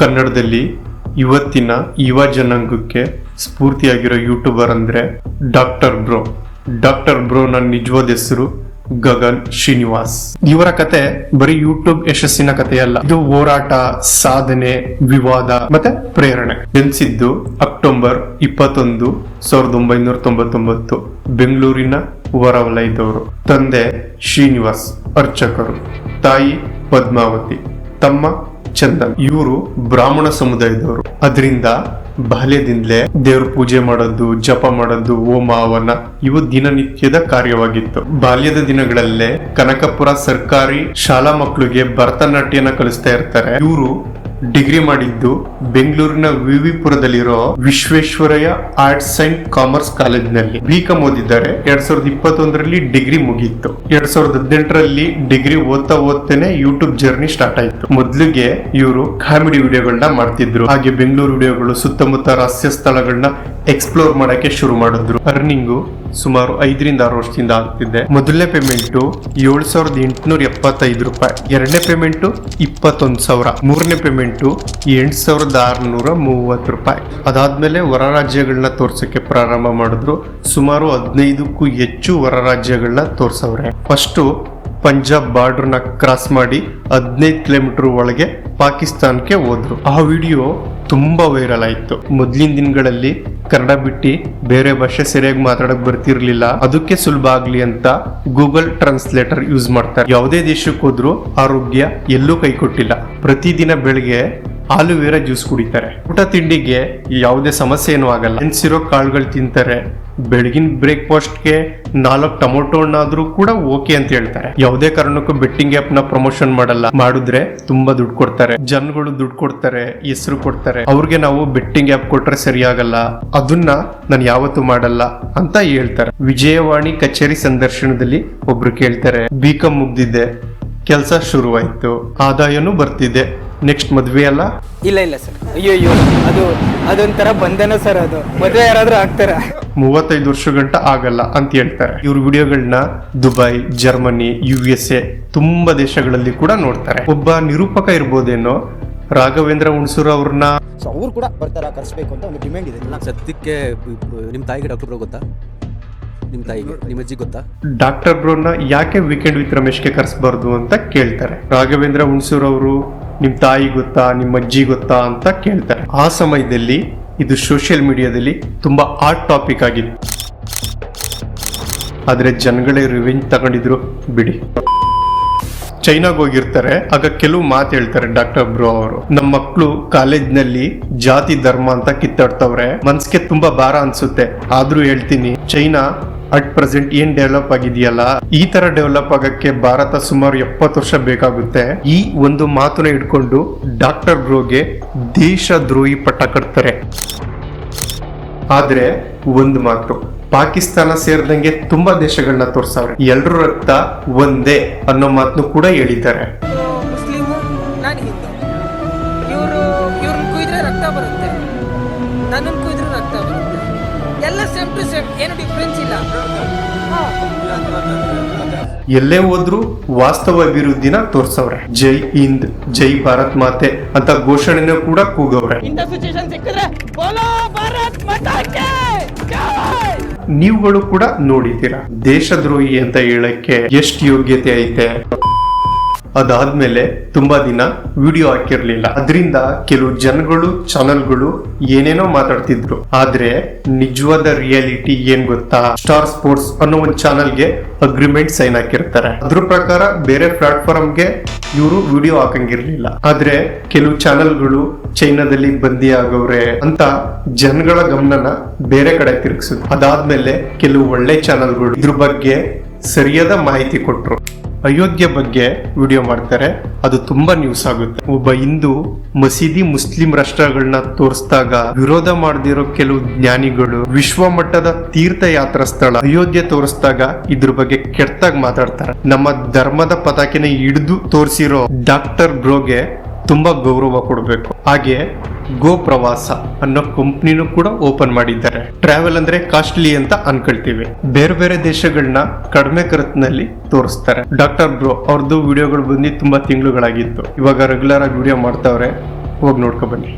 ಕನ್ನಡದಲ್ಲಿ ಇವತ್ತಿನ ಯುವ ಜನಾಂಗಕ್ಕೆ ಸ್ಫೂರ್ತಿಯಾಗಿರೋ ಯೂಟ್ಯೂಬರ್ ಅಂದರೆ ಡಾಕ್ಟರ್ ಬ್ರೋ. ಡಾಕ್ಟರ್ ಬ್ರೋ ನನ್ನ ನಿಜವಾದ ಹೆಸರು ಗಗನ್ ಶ್ರೀನಿವಾಸ್. ಇವರ ಕತೆ ಬರೀ ಯೂಟ್ಯೂಬ್ ಯಶಸ್ಸಿನ ಕಥೆಯಲ್ಲ ಇದು ಹೋರಾಟ, ಸಾಧನೆ, ವಿವಾದ ಮತ್ತೆ ಪ್ರೇರಣೆ. ಜನಿಸಿದ್ದು ಅಕ್ಟೋಬರ್ ಇಪ್ಪತ್ತೊಂದು ಸಾವಿರದ ಒಂಬೈನೂರ ತೊಂಬತ್ತೊಂಬತ್ತು, ಬೆಂಗಳೂರಿನ ಹೊರವಲಯದವರು ತಂದೆ ಶ್ರೀನಿವಾಸ್ ಅರ್ಚಕರು, ತಾಯಿ ಪದ್ಮಾವತಿ, ತಮ್ಮ ಚಂದನ್ ಇವರು ಬ್ರಾಹ್ಮಣ ಸಮುದಾಯದವರು. ಅದರಿಂದ ಬಾಲ್ಯದಿಂದಲೇ ದೇವ್ರ ಪೂಜೆ ಮಾಡೋದು, ಜಪ ಮಾಡೋದು, ಹೋಮ, ಹವನ, ಇವು ದಿನನಿತ್ಯದ ಕಾರ್ಯವಾಗಿತ್ತು. ಬಾಲ್ಯದ ದಿನಗಳಲ್ಲೇ ಕನಕಪುರ ಸರ್ಕಾರಿ ಶಾಲಾ ಮಕ್ಕಳಿಗೆ ಭರತನಾಟ್ಯನ ಕಲಿಸ್ತಾ ಇರ್ತಾರೆ. ಇವರು ಡಿಗ್ರಿ ಮಾಡಿದ್ದು ಬೆಂಗಳೂರಿನ ವಿವಿಪುರದಲ್ಲಿರೋ ವಿಶ್ವೇಶ್ವರಯ್ಯ ಆರ್ಟ್ಸ್ ಅಂಡ್ ಕಾಮರ್ಸ್ ಕಾಲೇಜಿನಲ್ಲಿ. ಬಿಕಾಮ್ ಓದಿದ್ದಾರೆ. ಎರಡ್ ಸಾವಿರದ ಇಪ್ಪತ್ತೊಂದರಲ್ಲಿ ಡಿಗ್ರಿ ಮುಗಿಯಿತು ಎರಡ್ ಸಾವಿರದ ಹದಿನೆಂಟರಲ್ಲಿ ಡಿಗ್ರಿ ಓದ್ತಾ ಓದ್ತೇನೆ ಯೂಟ್ಯೂಬ್ ಜರ್ನಿ ಸ್ಟಾರ್ಟ್ ಆಯ್ತು. ಮೊದ್ಲಿಗೆ ಇವರು ಕಾಮಿಡಿ ವಿಡಿಯೋಗಳನ್ನ ಮಾಡ್ತಿದ್ರು. ಹಾಗೆ ಬೆಂಗಳೂರು ವಿಡಿಯೋಗಳು ಸುತ್ತಮುತ್ತ ರಹಸ್ಯ ಸ್ಥಳಗಳನ್ನ ಎಕ್ಸ್ಪ್ಲೋರ್ ಮಾಡಕ್ಕೆ ಶುರು ಮಾಡಿದ್ರು. ಅರ್ನಿಂಗು ಸುಮಾರು ಐದರಿಂದ ಆರು ವರ್ಷದಿಂದ ಆಗ್ತಿದೆ. ಮೊದಲನೇ ಪೇಮೆಂಟ್ ಏಳು ಸಾವಿರದ ಎಂಟುನೂರ ಎಪ್ಪತ್ತೈದು ರೂಪಾಯಿ. ಎರಡನೇ ಪೇಮೆಂಟ್ ಇಪ್ಪತ್ತೊಂದು ಸಾವಿರ. ಮೂರನೇ ಪೇಮೆಂಟ್ ಎಂಟು ಸಾವಿರದ ಆರುನೂರ ಮೂವತ್ತು ರೂಪಾಯಿ. ಅದಾದ್ಮೇಲೆ ಹೊರ ರಾಜ್ಯಗಳನ್ನ ತೋರ್ಸಕ್ಕೆ ಪ್ರಾರಂಭ ಮಾಡಿದ್ರು. ಸುಮಾರು ಹದಿನೈದಕ್ಕೂ ಹೆಚ್ಚು ಹೊರ ರಾಜ್ಯಗಳನ್ನ ತೋರ್ಸವ್ರೆ. ಫಸ್ಟು ಪಂಜಾಬ್ ಬಾರ್ಡರ್ನ ಕ್ರಾಸ್ ಮಾಡಿ ಹದಿನೈದು ಕಿಲೋಮೀಟರ್ ಒಳಗೆ ಪಾಕಿಸ್ತಾನಕ್ಕೆ ಹೋದ್ರು. ಆ ವಿಡಿಯೋ ತುಂಬಾ ವೈರಲ್ ಆಯಿತು. ಮೊದ್ಲಿನ ದಿನಗಳಲ್ಲಿ ಕನ್ನಡ ಬಿಟ್ಟು ಬೇರೆ ಭಾಷೆ ಸರಿಯಾಗಿ ಮಾತಾಡಕ್ ಬರ್ತಿರ್ಲಿಲ್ಲ. ಅದಕ್ಕೆ ಸುಲಭ ಆಗ್ಲಿ ಅಂತ ಗೂಗಲ್ ಟ್ರಾನ್ಸ್ಲೇಟರ್ ಯೂಸ್ ಮಾಡ್ತಾರೆ. ಯಾವುದೇ ದೇಶಕ್ಕೆ ಹೋದ್ರು ಆರೋಗ್ಯ ಎಲ್ಲೂ ಕೈ ಕೊಟ್ಟಿಲ್ಲ. ಪ್ರತಿದಿನ ಬೆಳಿಗ್ಗೆ ಆಲುವೇರಾ ಜ್ಯೂಸ್ ಕುಡಿತಾರೆ. ಊಟ ತಿಂಡಿಗೆ ಯಾವುದೇ ಸಮಸ್ಯೆ ಏನೂ ಆಗಲ್ಲ. ನೆನ್ಸಿರೋ ಕಾಳುಗಳು ತಿಂತಾರೆ. ಬೆಳಗಿನ ಬ್ರೇಕ್ಫಾಸ್ಟ್ಗೆ ನಾಲ್ಕು ಟೊಮೊಟೊ ಹಣ್ಣಾದ್ರೂ ಕೂಡ ಓಕೆ ಅಂತ ಹೇಳ್ತಾರೆ. ಯಾವುದೇ ಕಾರಣಕ್ಕೂ ಬೆಟ್ಟಿಂಗ್ ಆಪ್ನ ಪ್ರಮೋಷನ್ ಮಾಡಲ್ಲ. ಮಾಡಿದ್ರೆ ತುಂಬಾ ದುಡ್ಡು ಕೊಡ್ತಾರೆ. ಜನಗಳು ದುಡ್ಡು ಕೊಡ್ತಾರೆ, ಹೆಸರು ಕೊಡ್ತಾರೆ. ಅವ್ರಿಗೆ ನಾವು ಬೆಟ್ಟಿಂಗ್ ಆಪ್ ಕೊಟ್ರೆ ಸರಿಯಾಗಲ್ಲ. ಅದನ್ನ ನಾನು ಯಾವತ್ತೂ ಮಾಡಲ್ಲ ಅಂತ ಹೇಳ್ತಾರೆ. ವಿಜಯವಾಣಿ ಕಚೇರಿ ಸಂದರ್ಶನದಲ್ಲಿ ಒಬ್ರು ಕೇಳ್ತಾರೆ ಬಿಕಾಂ ಮುಗ್ದಿದ್ದೆ ಕೆಲಸ ಶುರುವಾಯ್ತು. ಆದಾಯನೂ ಬರ್ತಿದೆ. ನೆಕ್ಸ್ಟ್ ಮದ್ವೆ ಅಲ್ಲ? ಇಲ್ಲ ಇಲ್ಲ ಸರ್. ಅಯ್ಯೋ ಅಯ್ಯೋ. ಅದು ಅದೊಂಥರ ಬಂಧನ ಸರ್ ಅದು. ಮದುವೆ ಯಾರಾದ್ರೂ ಆಗ್ತಾರ? ಮೂವತ್ತೈದು ವರ್ಷ ಗಂಟ ಆಗಲ್ಲ ಅಂತ ಹೇಳ್ತಾರೆ. ಇವ್ರ ವಿಡಿಯೋಗಳನ್ನ Dubai Germany U S A ತುಂಬಾ ದೇಶಗಳಲ್ಲಿ ಕೂಡ ನೋಡ್ತಾರೆ. ಒಬ್ಬ ನಿರೂಪಕ ಇರ್ಬೋದೇನೋ ರಾಘವೇಂದ್ರ ಹುಣಸೂರು ಅವ್ರನ್ನ. ಸೊ ಅವ್ರು ಕೂಡ ಬರ್ತಾರ ಕರೆಸ್ಬೇಕು ಅಂತ ಒಂದು ಡಿಮ್ಯಾಂಡ್ ಇದೆ. ಸದ್ಯಕ್ಕೆ ನಿಮ್ಮ ತಾಯಿಗೆ ಡಾಕ್ಟರ್ ಬ್ರೋ ಗೊತ್ತಾ? ನಿಮ್ಮ ತಾಯಿಗೆ ನಿಮ್ಮ ಅಜ್ಜಿ ಗೊತ್ತಾ? ಡಾಕ್ಟರ್ ಬ್ರೋನ ಯಾಕೆ ವೀಕೆಂಡ್ ವಿತ್ ರಮೇಶ್ಗೆ ಕರೆಸಬಾರ್ದು ಅಂತ ಕೇಳ್ತಾರೆ. ರಾಘವೇಂದ್ರ ಹುಣಸೂರ್ ಅವರು ನಿಮ್ ತಾಯಿ ಗೊತ್ತಾ ನಿಮ್ಮ ಅಜ್ಜಿ ಗೊತ್ತಾ ಅಂತ ಕೇಳ್ತಾರೆ. ಆ ಸಮಯದಲ್ಲಿ ಇದು ಸೋಷಿಯಲ್ ಮೀಡಿಯಾದಲ್ಲಿ ತುಂಬಾ ಹಾಟ್ ಟಾಪಿಕ್ ಆಗಿತ್ತು. ಆದ್ರೆ ಜನಗಳೇ ರಿವೆಂಜ್ ತಗೊಂಡಿದ್ರು, ಬಿಡಿ. ಚೈನಾಗ್ ಹೋಗಿರ್ತಾರೆ, ಆಗ ಕೆಲವು ಮಾತು ಹೇಳ್ತಾರೆ ಡಾಕ್ಟರ್ ಬ್ರೋ ಅವರು. ನಮ್ಮ ಮಕ್ಕಳು ಕಾಲೇಜ್ನಲ್ಲಿ ಜಾತಿ, ಧರ್ಮ ಅಂತ ಕಿತ್ತಾಡ್ತವ್ರೆ. ಮನ್ಸಿಗೆ ತುಂಬಾ ಭಾರ ಅನ್ಸುತ್ತೆ. ಆದ್ರೂ ಹೇಳ್ತೀನಿ ಚೈನಾ ಅಟ್ ಪ್ರೆಸೆಂಟ್ ಏನ್ ಡೆವಲಪ್ ಆಗಿದೆಯಲ್ಲ? ಈ ತರ ಡೆವಲಪ್ ಆಗಕ್ಕೆ ಭಾರತ ಸುಮಾರು ಎಪ್ಪತ್ತು ವರ್ಷ ಬೇಕಾಗುತ್ತೆ. ಈ ಒಂದು ಮಾತನ್ನ ಇಟ್ಕೊಂಡು ಡಾಕ್ಟರ್ ಬ್ರೋಗೆ ದೇಶ ದ್ರೋಹಿ ಪಟ್ಟ ಕಟ್ತಾರೆ. ಆದ್ರೆ ಒಂದು ಮಾತು, ಪಾಕಿಸ್ತಾನ ಸೇರಿದಂಗೆ ತುಂಬಾ ದೇಶಗಳನ್ನ ತೋರ್ಸವ್ರೆ. ಎಲ್ರ ರಕ್ತ ಒಂದೇ ಅನ್ನೋ ಮಾತನ್ನು ಕೂಡ ಹೇಳಿದ್ದಾರೆ. ಮುಸ್ಲಿಮು ನಾನು ಸೇಮ್ ಟು ಸೇಮ್ ಏನು ಡಿಫ್ರೆನ್ಸ್ ಇಲ್ಲ. ಎಲ್ಲೇ ಹೋದ್ರು ವಾಸ್ತವ ಅಭಿವೃದ್ಧಿನ ತೋರ್ಸವ್ರೆ. ಜೈ ಹಿಂದ್ ಜೈ ಭಾರತ್ ಮಾತೆ ಅಂತ ಘೋಷಣೆನ ಕೂಡ ಕೂಗವ್ರೆ. ಇಂಥ ಸಿಚುವೇಶನ್ ಸಿಕ್ಕಿದ್ರೆ ಬೋಲೋ ಭಾರತ್ ಮಾತಾಕ್ಕೆ! ನೀವುಗಳು ಕೂಡ ನೋಡಿದ್ದೀರಾ. ದೇಶದ್ರೋಹಿ ಅಂತ ಹೇಳಕ್ಕೆ ಎಷ್ಟು ಯೋಗ್ಯತೆ ಐತೆ? ಅದಾದ್ಮೇಲೆ ತುಂಬಾ ದಿನ ವಿಡಿಯೋ ಹಾಕಿರ್ಲಿಲ್ಲ. ಅದರಿಂದ ಕೆಲವು ಜನಗಳು ಚಾನೆಲ್ಗಳು ಏನೇನೋ ಮಾತಾಡ್ತಿದ್ರು. ಆದ್ರೆ ನಿಜವಾದ ರಿಯಾಲಿಟಿ ಏನ್ ಗೊತ್ತಾ? ಸ್ಟಾರ್ ಸ್ಪೋರ್ಟ್ಸ್ ಅನ್ನೋ ಒಂದು ಚಾನೆಲ್ಗೆ ಅಗ್ರಿಮೆಂಟ್ ಸೈನ್ ಹಾಕಿರ್ತಾರೆ. ಅದ್ರ ಪ್ರಕಾರ ಬೇರೆ ಪ್ಲಾಟ್ಫಾರ್ಮ್ಗೆ ಇವರು ವಿಡಿಯೋ ಹಾಕಂಗಿರ್ಲಿಲ್ಲ. ಆದ್ರೆ ಕೆಲವು ಚಾನೆಲ್ಗಳು ಚೈನಾದಲ್ಲಿ ಬಂದಿ ಆಗವ್ರೆ ಅಂತ ಜನಗಳ ಗಮನನ ಬೇರೆ ಕಡೆ ತಿರುಗಿಸಿದ್ರು. ಅದಾದ್ಮೇಲೆ ಕೆಲವು ಒಳ್ಳೆ ಚಾನೆಲ್ಗಳು ಇದ್ರ ಬಗ್ಗೆ ಸರಿಯಾದ ಮಾಹಿತಿ ಕೊಟ್ರು. ಅಯೋಧ್ಯೆ ಬಗ್ಗೆ ವಿಡಿಯೋ ಮಾಡ್ತಾರೆ. ಅದು ತುಂಬಾ ನ್ಯೂಸ್ ಆಗುತ್ತೆ. ಒಬ್ಬ ಹಿಂದೂ ಮಸೀದಿ ಮುಸ್ಲಿಂ ರಾಷ್ಟ್ರಗಳನ್ನ ತೋರಿಸಿದಾಗ ವಿರೋಧ ಮಾಡದಿರೋ ಕೆಲವು ಜ್ಞಾನಿಗಳು ವಿಶ್ವ ಮಟ್ಟದ ತೀರ್ಥಯಾತ್ರಾ ಸ್ಥಳ ಅಯೋಧ್ಯೆ ತೋರಿಸಿದಾಗ ಇದ್ರ ಬಗ್ಗೆ ಕೆಟ್ಟಾಗಿ ಮಾತಾಡ್ತಾರೆ. ನಮ್ಮ ಧರ್ಮದ ಪತಾಕೆನ ಹಿಡಿದು ತೋರಿಸಿರೋ ಡಾಕ್ಟರ್ ಬ್ರೋಗೆ ತುಂಬಾ ಗೌರವ ಕೊಡಬೇಕು. ಹಾಗೆ ಗೋ ಪ್ರವಾಸ ಅನ್ನೋ ಕಂಪ್ನಿನೂ ಕೂಡ ಓಪನ್ ಮಾಡಿದ್ದಾರೆ. ಟ್ರಾವೆಲ್ ಅಂದ್ರೆ ಕಾಸ್ಟ್ಲಿ ಅಂತ ಅನ್ಕೊಳ್ತೀವಿ. ಬೇರೆ ಬೇರೆ ದೇಶಗಳನ್ನ ಕಡಿಮೆ ಕರತ್ನಲ್ಲಿ ತೋರಿಸ್ತಾರೆ. ಡಾಕ್ಟರ್ ಬ್ರೋ ಅವ್ರದ್ದು ವಿಡಿಯೋಗಳು ಬಂದು ತುಂಬಾ ತಿಂಗಳುಗಳಾಗಿತ್ತು. ಇವಾಗ ರೆಗ್ಯುಲರ್ ಆಗಿ ವಿಡಿಯೋ ಮಾಡ್ತಾವ್ರೆ, ಹೋಗಿ ನೋಡ್ಕೊ ಬನ್ನಿ.